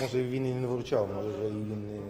Може він і не виручав, може і він не.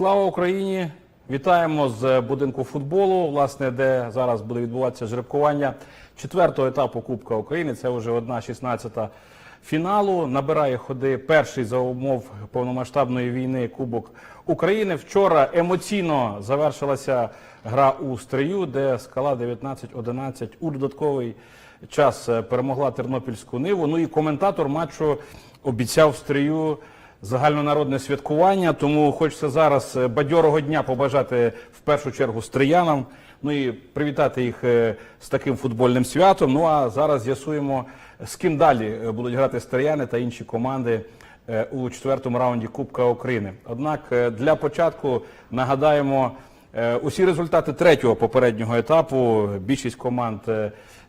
Слава Україні! Вітаємо з будинку футболу, власне, де зараз буде відбуватися жеребкування четвертого етапу Кубка України. Це вже одна 16 фіналу. Набирає ходи перший за умов повномасштабної війни Кубок України. Вчора емоційно завершилася гра у Стрию, де скала 19-11 у додатковий час перемогла Тернопільську Ниву. Ну і коментатор матчу обіцяв Стрию загальнонародне святкування. Тому хочеться зараз е, бадьорого дня побажати в першу чергу стріянам. Ну і привітати їх е, з таким футбольним святом. Ну а зараз з'ясуємо, з ким далі е, будуть грати стріяни та інші команди у четвертому раунді Кубка України. Однак для початку нагадаємо. Усі результати третього попереднього етапу більшість команд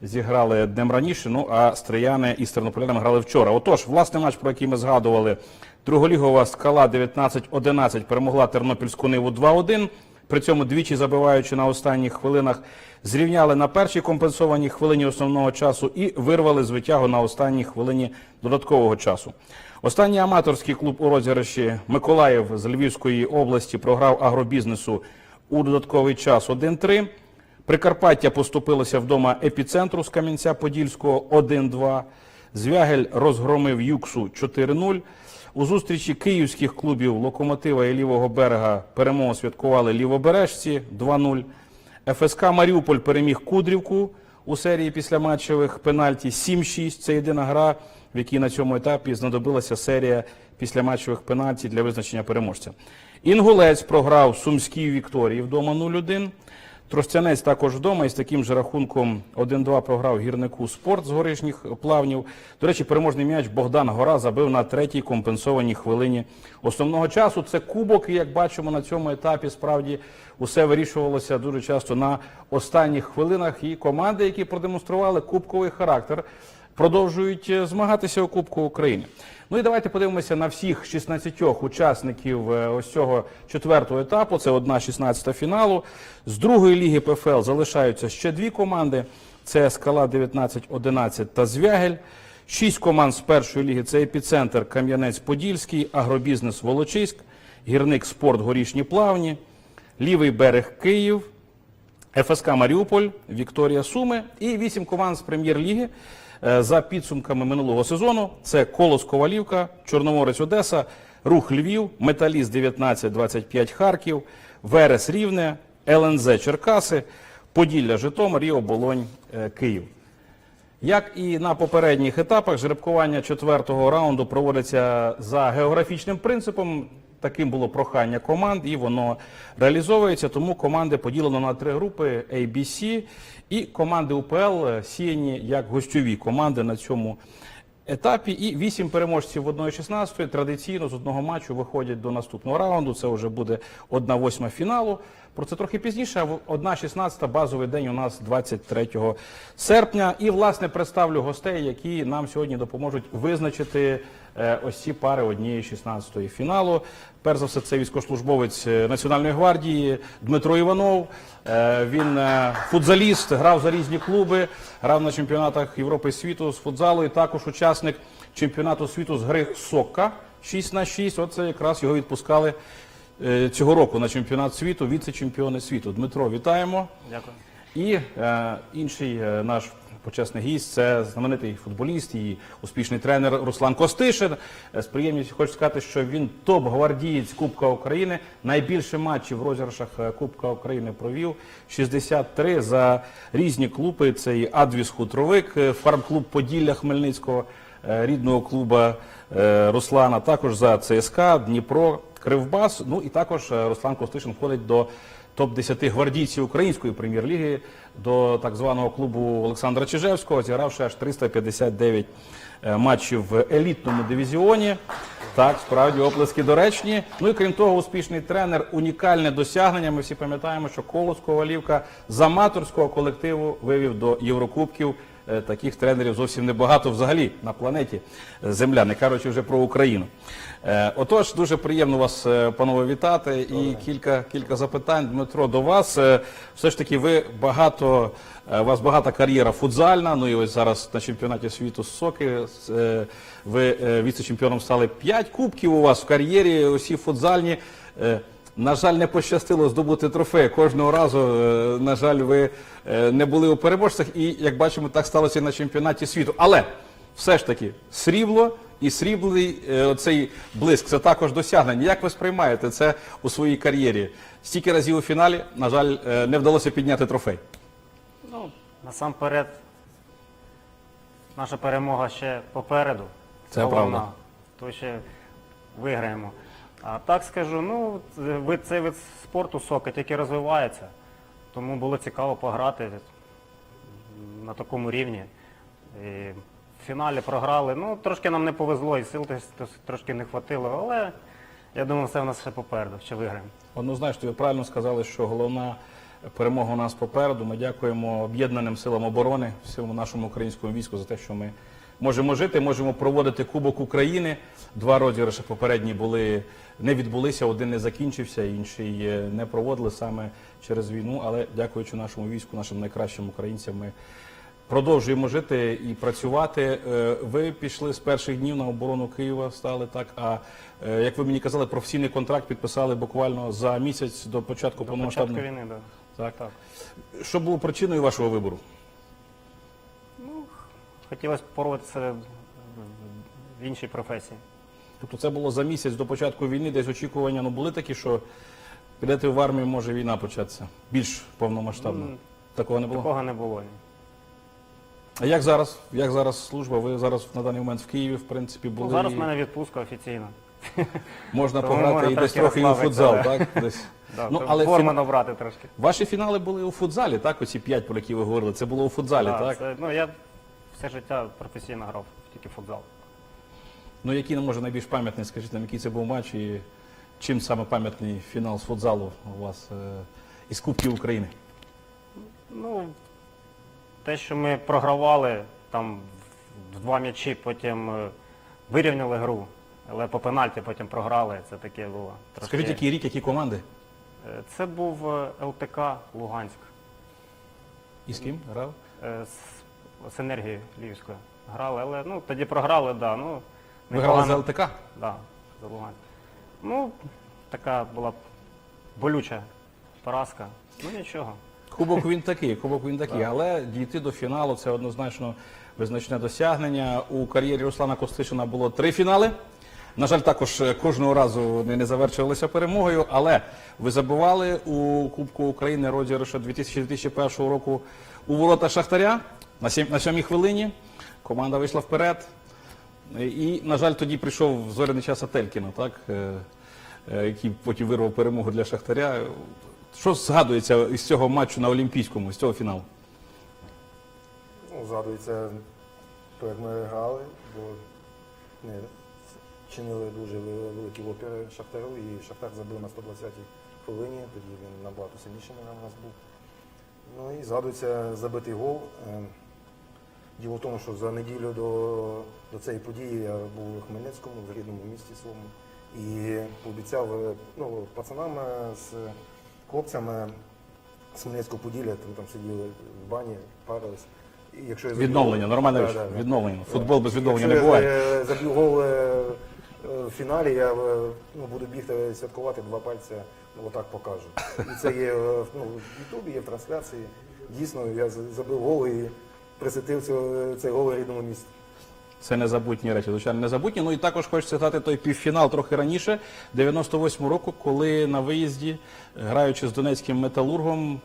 зіграли днем раніше. Ну а стрияни із тернополянами грали вчора. Отож, власний матч, про який ми згадували, друголігова скала 19-11 перемогла тернопільську ниву 2-1. При цьому двічі забиваючи на останніх хвилинах, зрівняли на першій компенсованій хвилині основного часу і вирвали з витягу на останній хвилині додаткового часу. Останній аматорський клуб у розіграші Миколаїв з Львівської області програв агробізнесу у додатковий час 1-3. Прикарпаття поступилося вдома епіцентру з Кам'янця-Подільського 1-2. Звягель розгромив Юксу 4-0. У зустрічі київських клубів Локомотива і Лівого берега перемогу святкували лівобережці 2-0. ФСК Маріуполь переміг Кудрівку у серії післяматчевих пенальті 7-6. Це єдина гра, в якій на цьому етапі знадобилася серія післяматчевих пенальті для визначення переможця. Інгулець програв Сумській Вікторії вдома 0-1. Тростянець також вдома і з таким же рахунком 1-2 програв гірнику спорт з горішніх плавнів. До речі, переможний м'яч Богдан Гора забив на третій компенсованій хвилині основного часу. Це кубок, і як бачимо на цьому етапі, справді усе вирішувалося дуже часто на останніх хвилинах. І команди, які продемонстрували кубковий характер, продовжують е, змагатися у Кубку України. Ну і давайте подивимося на всіх 16 учасників е, ось цього четвертого етапу. Це одна 16 фіналу. З другої ліги ПФЛ залишаються ще дві команди: це Скала 19-11 та Звягель. Шість команд з першої ліги це епіцентр Кам'янець-Подільський, Агробізнес Волочиськ, Гірник Спорт Горішні Плавні, Лівий берег Київ, ФСК Маріуполь, Вікторія Суми і вісім команд з прем'єр-ліги за підсумками минулого сезону. Це Колос Ковалівка, Чорноморець Одеса, Рух Львів, Металіст 19-25 Харків, Верес Рівне, ЛНЗ Черкаси, Поділля Житомир і Оболонь е, Київ. Як і на попередніх етапах, жеребкування четвертого раунду проводиться за географічним принципом. Таким було прохання команд, і воно реалізовується. Тому команди поділено на три групи ABC і команди УПЛ сіяні як гостьові команди на цьому етапі. І вісім переможців в 1-16 традиційно з одного матчу виходять до наступного раунду. Це вже буде 1-8 фіналу. Про це трохи пізніше. а 1-16 базовий день у нас 23 серпня. І власне представлю гостей, які нам сьогодні допоможуть визначити е, ось ці пари однієї 16-ї фіналу. Перш за все, це військовослужбовець е, Національної гвардії Дмитро Іванов. Е, Він футзаліст, грав за різні клуби, грав на чемпіонатах Європи і світу з футзалу і також учасник чемпіонату світу з гри Сокка 6 на 6. Оце якраз його відпускали цього року на чемпіонат світу, віце-чемпіони світу. Дмитро, вітаємо. Дякую. І е, інший е, наш почесний гість це знаменитий футболіст і успішний тренер Руслан Костишин. Е, З приємністю хочу сказати, що він топ-гвардієць Кубка України. Найбільше матчів в розіграшах е, Кубка України провів 63 за різні клуби. Це і Адвіс Хутровик, е, фарм-клуб Поділля Хмельницького, е, рідного клуба е, Руслана. Також за ЦСКА, Дніпро, Кривбас. Ну і також е, Руслан Костишин входить до топ-10 гвардійців української прем'єр-ліги до так званого клубу Олександра Чижевського, зігравши аж 359 е, матчів в елітному дивізіоні. Так, справді оплески доречні. Ну і крім того, успішний тренер, унікальне досягнення. Ми всі пам'ятаємо, що Колос Ковалівка з аматорського колективу вивів до Єврокубків. Е, Таких тренерів зовсім небагато взагалі на планеті е, Земля, не кажучи вже про Україну. Е, Отож, дуже приємно вас, панове, вітати. І кілька, кілька запитань, Дмитро, до вас. Все ж таки, ви багато, у вас багата кар'єра футзальна. Ну і ось зараз на чемпіонаті світу соки ви віце-чемпіоном стали п'ять кубків у вас в кар'єрі. Усі футзальні. На жаль, не пощастило здобути трофей. Кожного разу, е, на жаль, ви е, не були у переможцях, і як бачимо, так сталося і на чемпіонаті світу. Але все ж таки, срібло і сріблий е, оцей блиск це також досягнення. Як ви сприймаєте це у своїй кар'єрі? Стільки разів у фіналі, на жаль, не вдалося підняти трофей. Ну, насамперед, наша перемога ще попереду. Це Головна. правда. То ще виграємо. А так скажу, ну, вид, цей вид спорту сока тільки розвивається. Тому було цікаво пограти на такому рівні. І в фіналі програли. Ну, трошки нам не повезло, і сил трошки не хватило, але я думаю, все в нас ще попереду, ще виграємо. Однозначно, ви правильно сказали, що головна перемога у нас попереду. Ми дякуємо об'єднаним силам оборони, всьому нашому українському війську за те, що ми можемо жити, можемо проводити Кубок України. Два розіграші попередні були не відбулися, один не закінчився, інший е, не проводили саме через війну. Але дякуючи нашому війську, нашим найкращим українцям, ми продовжуємо жити і працювати. Е, Ви пішли з перших днів на оборону Києва, стали так. А е, як ви мені казали, професійний контракт підписали буквально за місяць до початку До початку повномасштабної. війни, да. Так. так. Що було причиною вашого вибору? Хотілося порватися в іншій професії. Тобто це було за місяць до початку війни, десь очікування ну, були такі, що підете в армію, може війна початися більш повномасштабно. Такого не було. Такого не було. ні. А як зараз? Як зараз служба? Ви зараз на даний момент в Києві, в принципі, були. Ну, зараз в мене відпустка офіційна. Можна пограти і десь трохи і у футзал, так? Десь. Да, Ну, але форму набрати трошки. Ваші фінали були у футзалі, так? Оці п'ять, про які ви говорили. Це було у футзалі, Да, так? це, ну, я все життя професійно грав, тільки в футзал. Ну, який, ну, може, найбільш пам'ятний, скажіть нам, який це був матч і чим саме пам'ятний фінал з футзалу у вас е, із Кубків України? Ну, те, що ми програвали там в два м'ячі, потім е, вирівняли гру, але по пенальті потім програли. Це таке було. Трошки... Скажіть, який рік, які команди? Е, Це був е, ЛТК Луганськ І з ким грав? е, з, з енергією Львівською. Грали, але ну, тоді програли, да, ну, Ви грали за непогано. ЛТК? Да, за Луганськ. Ну, така була поразка поразка. Ну нічого. Кубок він такий, кубок він такий, але дійти до фіналу це однозначно визначне досягнення. У кар'єрі Руслана Костишина було три фінали. На жаль, також е, кожного разу вони не завершувалися перемогою, але ви забували у Кубку України розіграшу 2001 року у ворота Шахтаря на сім- на сьомій хвилині. Команда вийшла вперед. І, на жаль, тоді прийшов зоряний час Ателькіна, так, е, е, який потім вирвав перемогу для Шахтаря. Що згадується із цього матчу на Олімпійському, з цього фіналу? Ну, згадується, то як ми грали, бо ми чинили дуже великі опіри Шахтарю, і Шахтар забив на 120-й хвилині, тоді він набагато сильніший на нас був. Ну і згадується забитий гол. Діло в тому, що за неділю до, до цієї події я був у Хмельницькому, в рідному місті своєму, і пообіцяв е, ну, пацанам з хлопцями з Хмельницького Поділля, там, там сиділи в бані, парились. І якщо я заб'ю Відновлення, нормальна Да, річ. да, да. Відновлення. Да. Футбол без відновлення Якщо не буває. я заб'ю гол е, е, в фіналі, я ну, буду бігти святкувати, два пальця ну, отак покажу. І це є ну, в Ютубі, є в трансляції. Дійсно, я забив гол і присвятив цього- цей гол рідному місту. Це незабутні речі, звичайно, незабутні. Ну і також хочеться згадати той півфінал трохи раніше, 98 року, коли на виїзді, граючи з донецьким металургом,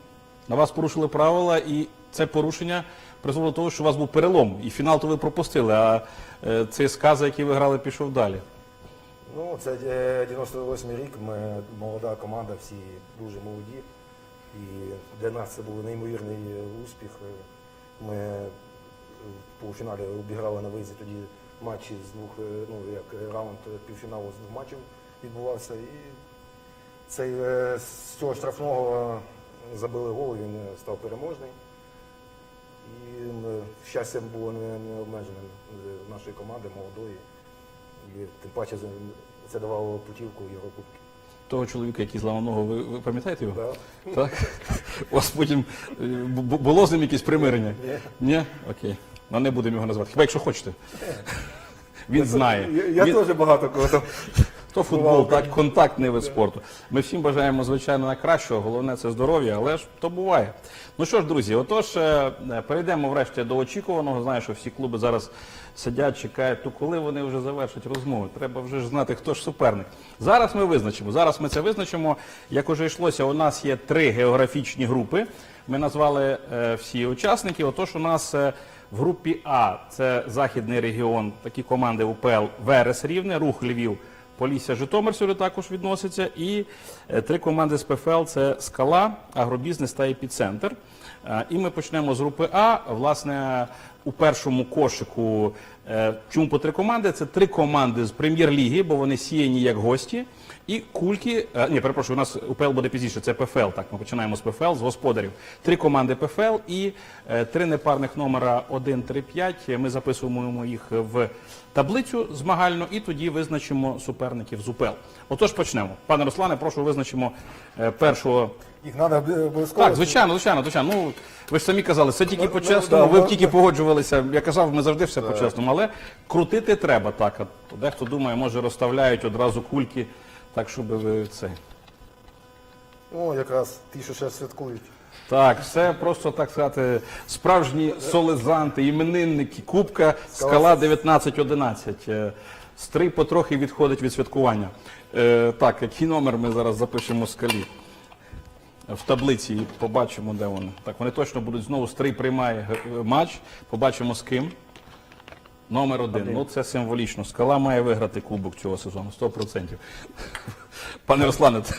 на вас порушили правила, і це порушення призвело до того, що у вас був перелом. І фінал то ви пропустили, а е, цей сказ, який ви грали, пішов далі. Ну, це е, 98 рік, ми молода команда, всі дуже молоді. І для нас це був неймовірний е, успіх. Е, Ми е, в полуфіналі обіграли на виїзді тоді матчі з двох, е, ну як раунд е, півфіналу з двох матчів відбувався. І цей е, з цього штрафного забили гол, він е, став переможний. І щастя було не, не обмежене е, нашої команди молодої. І тим паче це давало путівку в Єврокубки. Того чоловіка, який зламав ногу, ви, ви пам'ятаєте його? Да? Так? У вас потім е, бу- бу- було з ним якесь примирення? Ні. Ні? Окей. Ну не будемо його назвати. Хіба якщо хочете. Він знає. Я, я Він- теж багато кого там. То футбол, так, контактний вид спорту. Ми всім бажаємо, звичайно, найкращого. Головне це здоров'я, але ж то буває. Ну що ж, друзі, отож, е, е, перейдемо врешті до очікуваного. Знаю, що всі клуби зараз сидять, чекають, то коли вони вже завершать розмови. Треба вже ж знати, хто ж суперник. Зараз ми визначимо. Зараз ми це визначимо. Як уже йшлося, у нас є три географічні групи. Ми назвали е, всі учасники. Отож, у нас в групі А це західний регіон, такі команди УПЛ Верес Рівне, Рух Львів. Полісся Житомир сюди також відноситься. І е, три команди з ПФЛ це Скала, Агробізнес та Епіцентр. Е, І ми почнемо з групи А. Власне, у першому кошику е, чому по три команди? Це три команди з прем'єр-ліги, бо вони сіяні як гості. І кульки, е, ні, перепрошую, у нас УПЛ буде пізніше, це ПФЛ. Так, ми починаємо з ПФЛ, з господарів. Три команди ПФЛ і е, три непарних номера 1, 3, 5. Ми записуємо їх в таблицю змагальну і тоді визначимо суперників з УПЛ. Отож почнемо. Пане Руслане, прошу визначимо е, першого. Їх треба обов'язково. Так, звичайно, звичайно, звичайно. Ну ви ж самі казали, все тільки Ну, по ну, да, Ви ну, тільки погоджувалися. Я казав, ми завжди все по чесному, але крутити треба так. А то дехто думає, може розставляють одразу кульки, так щоб ви це. Ну, якраз ті, що ще святкують. Так, все просто так сказати, справжні солезанти, іменинники, кубка, скала 1911. Е, Стрий потрохи відходить від святкування. Е, так, який номер ми зараз запишемо скалі? В таблиці і побачимо, де вони. Так, вони точно будуть знову стрий приймає матч. Побачимо з ким. Номер один. Ну це символічно. Скала має виграти кубок цього сезону, 100%. Пане Руслане, це-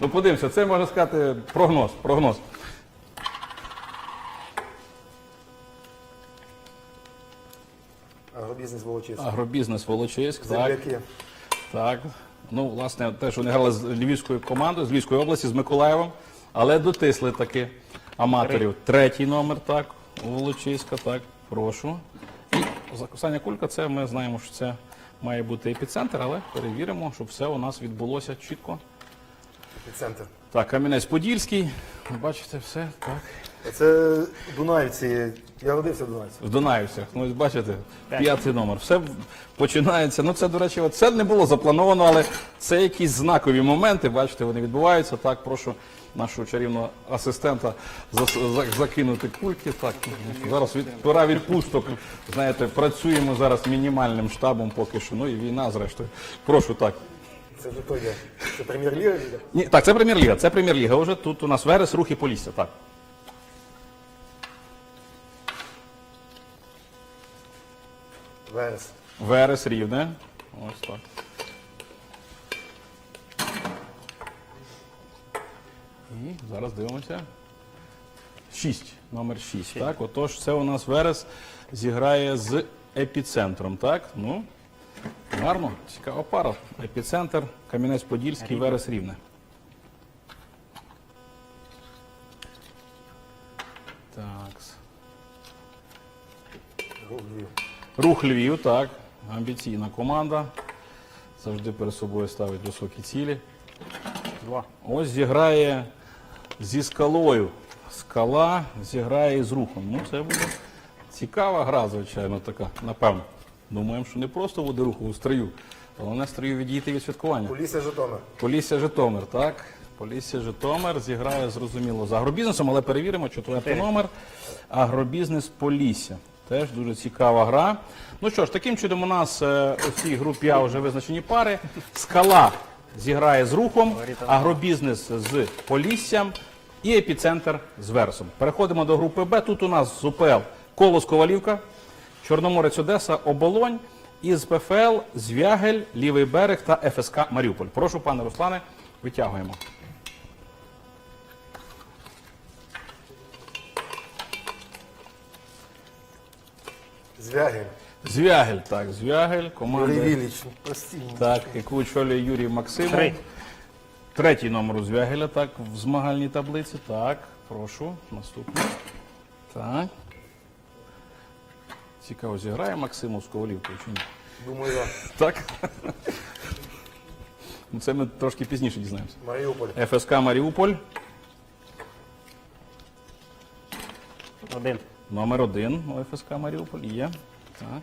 ну подивимося, це можна сказати прогноз. прогноз. Агробізнес Волочиський. Агробізнес Волочиськ. Так, Земляки. так. Ну, власне, теж вони грали з львівською командою, з Львівської області, з Миколаєвом, але дотисли таки аматорів. Третій номер, так, у Волочиська, так, прошу. Закусання кулька, це ми знаємо, що це має бути епіцентр, але перевіримо, щоб все у нас відбулося чітко. Центр. Так, Кам'янець-Подільський, ви бачите все, так. Це Дунаївці. Я родився в Дунаївці. В Дунаївцях. Ну, ось бачите, п'ятий номер. Все починається. Ну, це, до речі, от це не було заплановано, але це якісь знакові моменти. Бачите, вони відбуваються. Так, прошу нашого чарівного асистента закинути кульки. Так, зараз від, пора відпусток. Знаєте, працюємо зараз мінімальним штабом поки що. Ну і війна, зрештою. Прошу так. Це вже той де. Це прем'єр-ліга. Ліга? Ні, так, це прем'єр-ліга. Це прем'єр-ліга. Вже тут у нас Верес, рух і Полісся. Так. Верес. Верес рівне. Ось так. І зараз дивимося. Шість. Номер 6. Так, отож, це у нас Верес зіграє з епіцентром. Так, ну, гарно, цікава пара. Епіцентр, Кам'янець-Подільський, Верес рівне. Так. Рух Львів, так. Амбіційна команда. Завжди перед собою ставить високі цілі. Два. Ось зіграє зі скалою. Скала зіграє з рухом. Ну, це буде цікава гра, звичайно, така, напевно. Думаємо, що не просто буде руху у строю, головне строю відійти від святкування. Полісся Житомир. Полісся Житомир, так. Полісся Житомир зіграє зрозуміло з агробізнесом, але перевіримо четвертий номер. Агробізнес Полісся. Теж дуже цікава гра. Ну що ж, таким чином у нас е, у цій групі А вже визначені пари. Скала зіграє з рухом, агробізнес з Поліссям і епіцентр з Версом. Переходимо до групи Б. Тут у нас з УПЛ Колос Ковалівка, Чорноморець Одеса, Оболонь. Із ПФЛ Звягель, Лівий берег та ФСК Маріуполь. Прошу, пане Руслане, витягуємо. Звягель. Звягель, так, Звягель, команда, Юрій Віліч. Постійно. так, яку очолює Юрій Максимов. Три. Третій номер у Звягеля, так, в змагальній таблиці. Так, прошу, наступний. Так. Цікаво, зіграє Максимов з Ковалівкою чи ні? Думаю, так. Так. Ну, Це ми трошки пізніше дізнаємося. Маріуполь. ФСК Маріуполь. Один. Номер один у ФСК Маріуполь є. Так.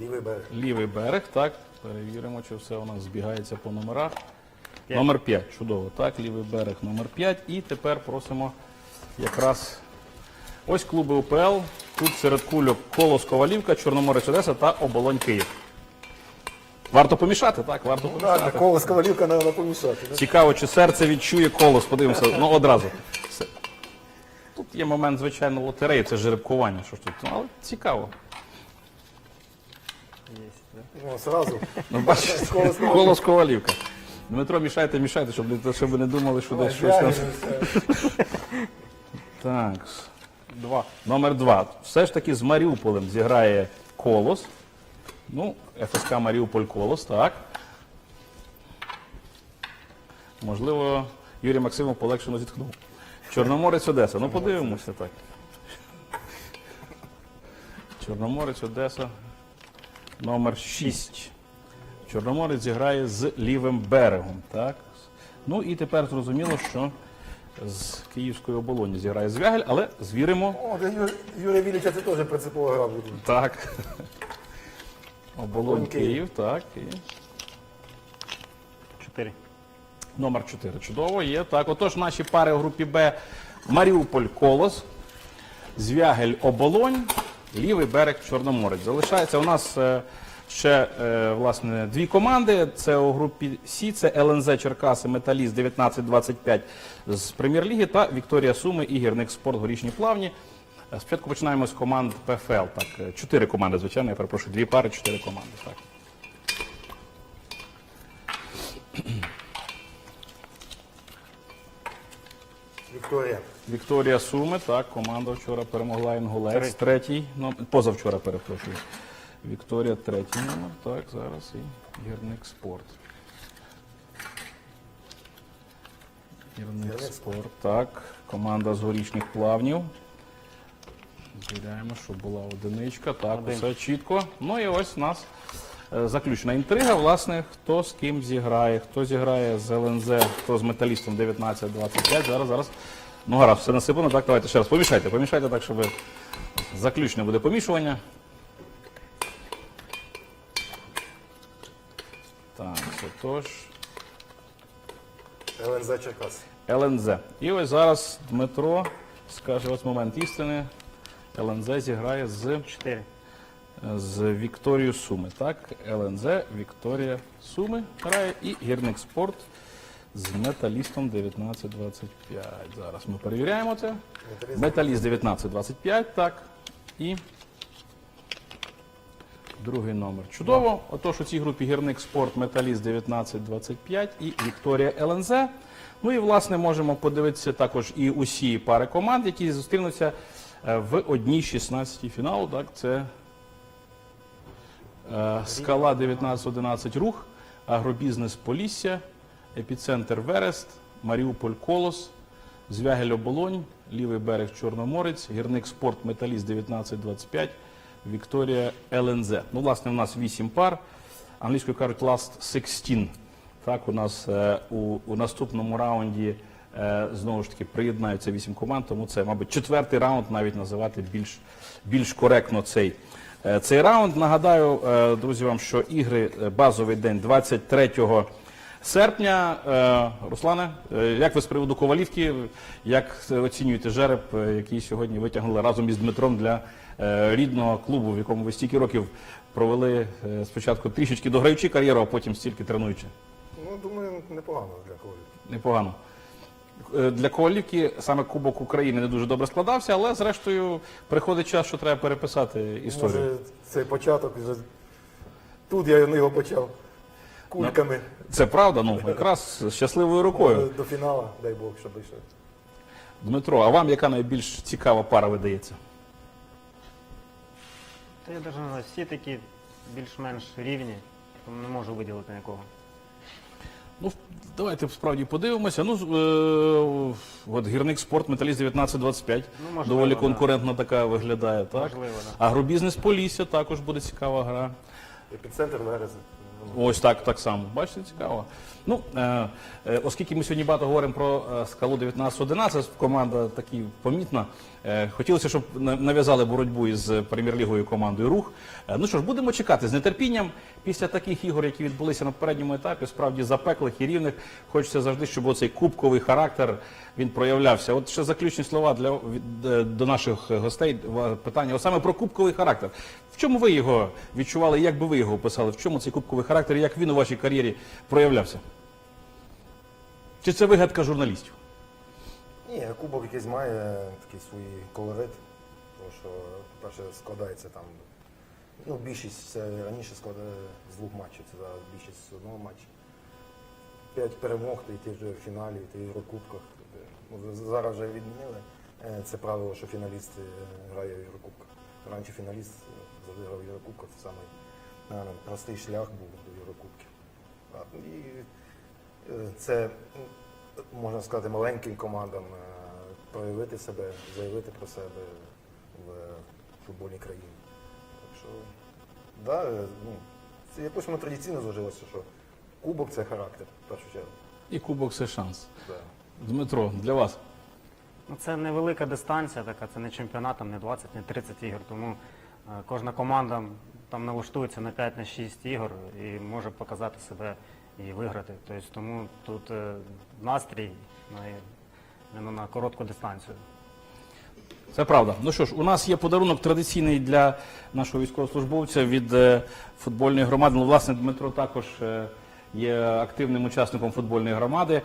Лівий берег. Лівий берег, так. Перевіримо, чи все у нас збігається по номерах. Номер 5. Чудово. Так, лівий берег номер 5. І тепер просимо якраз ось клуби УПЛ. Тут серед кульок Колос Ковалівка, Чорноморець Одеса та Оболонь Київ. Варто помішати, так? Варто помішати. так, коло Ковалівка треба помішати. да? Цікаво, чи серце відчує колос, подивимося, ну одразу. Все. Тут є момент, звичайно, лотереї, це жеребкування, що ж тут, ну, але цікаво. Ну, сразу. Ну, бачите, Колос Ковалівка. колос ковалівка. Дмитро, мішайте, мішайте, щоб, не- щоб ви не думали, що десь щось там. Так. Два. Номер два. Все ж таки з Маріуполем зіграє колос. Ну, ФСК Маріуполь колос, так. Можливо, Юрій Максимов полегшено зітхнув. Чорноморець Одеса. Ну, подивимося так. Чорноморець Одеса. Номер 6. Чорноморець зіграє з лівим берегом. Так. Ну і тепер зрозуміло, що з Київської оболоні зіграє Звягель, але звіримо. О, для Ю- Віліча це теж принципова гра буде. Так. Оболонь. Київ, так. І Чотири. номер 4. Чудово є. Так, отож, наші пари у групі Б. Маріуполь Колос, Звягель Оболонь, лівий берег Чорноморець. Залишається у нас е, ще е, власне дві команди. Це у групі Сі, це ЛНЗ Черкаси Металіст 19-25 з прем'єр-ліги та Вікторія Суми і Гірник Спорт Горішні Плавні. Спочатку починаємо з команд ПФЛ. Так, е, чотири команди, звичайно, я перепрошую, дві пари, чотири команди. Так. Вікторія. Вікторія Суми, так, команда вчора перемогла Інгулець. Третій, ну, позавчора перепрошую. Вікторія третій номер, так, зараз і гірник спорт. Гірник Гірник спорт, так. Команда з горішніх плавнів. Звіряємо, щоб була одиничка. Так, Один. все чітко. Ну і ось у нас е, заключна інтрига. Власне, хто з ким зіграє, хто зіграє з ЛНЗ, хто з металістом 19-25. Зараз, зараз. Ну гаразд, все насипано. Так, давайте ще раз помішайте. Помішайте так, щоб заключне буде помішування. Так, отож. ЛНЗ Черкас. ЛНЗ. І ось зараз Дмитро скаже ось момент істини. ЛНЗ зіграє з, Чотири. з Вікторією Суми. Так, ЛНЗ, Вікторія Суми грає і гірник спорт з металістом 1925. Зараз ми перевіряємо це. Металіст. Металіст 1925, так. І другий номер. Чудово. Отож, у цій групі гірник спорт, металіст 1925 і Вікторія ЛНЗ. Ну і власне можемо подивитися також і усі пари команд, які зустрінуться в одній 16 фіналу. Так, це е, скала 1911 рух, агробізнес Полісся, епіцентр Верест, Маріуполь Колос, Звягель Оболонь, лівий берег Чорноморець, гірник спорт Металіст 1925, Вікторія ЛНЗ. Ну, власне, у нас вісім пар. Англійською кажуть last 16. Так, у нас е, у, у наступному раунді е, знову ж таки приєднаються вісім команд, тому це, мабуть, четвертий раунд навіть називати більш, більш коректно цей. Е, Цей раунд нагадаю, е, друзі, вам, що ігри е, базовий день 23 серпня. Е, Руслане, е, як ви з приводу Ковалівки, як оцінюєте жереб, е, який сьогодні витягнули разом із Дмитром для е, рідного клубу, в якому ви стільки років провели е, спочатку трішечки дограючи кар'єру, а потім стільки тренуючи? Ну, думаю, непогано для когось. Непогано. Е, Для Ковалівки саме Кубок України не дуже добре складався, але зрештою приходить час, що треба переписати історію. Може, цей початок вже тут я його почав. Кульками. Це правда, ну якраз з щасливою рукою. До фіналу, дай Бог, щоб вийшов. Дмитро, а вам яка найбільш цікава пара видається? Та я навіть всі такі більш-менш рівні, тому не можу виділити нікого. Ну, давайте справді подивимося. Ну, е, от гірник спорт, металіст 1925. Ну, можливо, Доволі да. конкурентно така виглядає, так? Можливо, да. Агробізнес Полісся також буде цікава гра. Епіцентр Верези. Ось так, так само. Бачите, цікаво. Ну, е, е, оскільки ми сьогодні багато говоримо про е, скалу 19-11, команда такі помітна. Е, хотілося, щоб нав'язали боротьбу із прем'єр-лігою командою рух. Е, ну що ж, будемо чекати з нетерпінням. Після таких ігор, які відбулися на попередньому етапі, справді запеклих і рівних, хочеться завжди, щоб оцей кубковий характер він проявлявся. От ще заключні слова для е, до наших гостей. Питання саме про кубковий характер. В чому ви його відчували? Як би ви його описали? В чому цей кубковий характер? Як він у вашій кар'єрі проявлявся? Чи це вигадка журналістів? Ні, кубок якийсь має такий свій колорит, тому що, перше, складається там. Ну, більшість це раніше складає з двох матчів, це зараз більшість з одного матчу. П'ять перемог, ти йти вже в фіналі, ти в Єврокубках. Ну, зараз вже відмінили е, це правило, що фіналіст е, грає в Єврокубках. Раніше фіналіст е, завжди грав в Єврокубках, це самий простий шлях був до Єврокубків. І е, це, м, можна сказати, маленьким командам е, проявити себе, заявити про себе в футбольній країні. Так що, да, е, ну, це якось воно традиційно зложилося, що кубок це характер, в першу чергу. І кубок це шанс. Да. Дмитро, для вас. Ну, це невелика дистанція така, це не чемпіонат, там не 20, не 30 ігор, тому е, кожна команда там налаштується на 5-6 ігор і може показати себе і виграти. Тобто, тому тут е, настрій на, на коротку дистанцію. Це правда. Ну що ж, у нас є подарунок традиційний для нашого військовослужбовця від е, футбольної громади. Ну, власне, Дмитро також е, є активним учасником футбольної громади.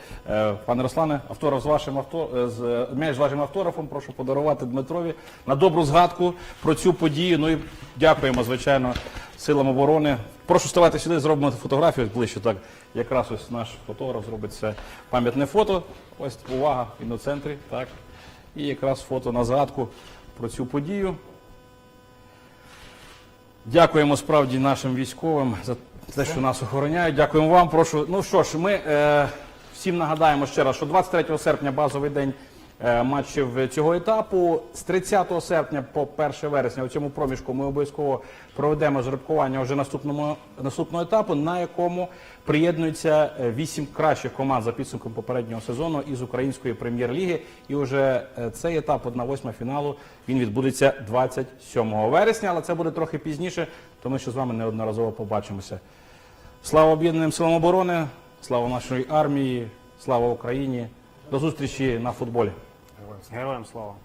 Пане Руслане, автограф з вашим авто з м'яч вашим автографом. Прошу подарувати Дмитрові на добру згадку про цю подію. Ну і дякуємо, звичайно, силам оборони. Прошу ставати сюди, зробимо фотографію ближче. Так, якраз ось наш фотограф зробить це пам'ятне фото. Ось увага, він у центрі. Так. І якраз фото на згадку про цю подію. Дякуємо справді нашим військовим за те, що нас охороняють. Дякуємо вам. Прошу. Ну що ж, ми е, всім нагадаємо ще раз, що 23 серпня базовий день матчів цього етапу. З 30 серпня по 1 вересня у цьому проміжку ми обов'язково проведемо жеребкування вже наступному наступного етапу, на якому приєднуються е, вісім кращих команд за підсумком попереднього сезону із української прем'єр-ліги. І вже е, цей етап, одна восьма фіналу, він відбудеться 27 вересня, але це буде трохи пізніше, тому що з вами неодноразово побачимося. Слава об'єднаним силам оборони, слава нашої армії, слава Україні. До зустрічі на футболі. Героям слава.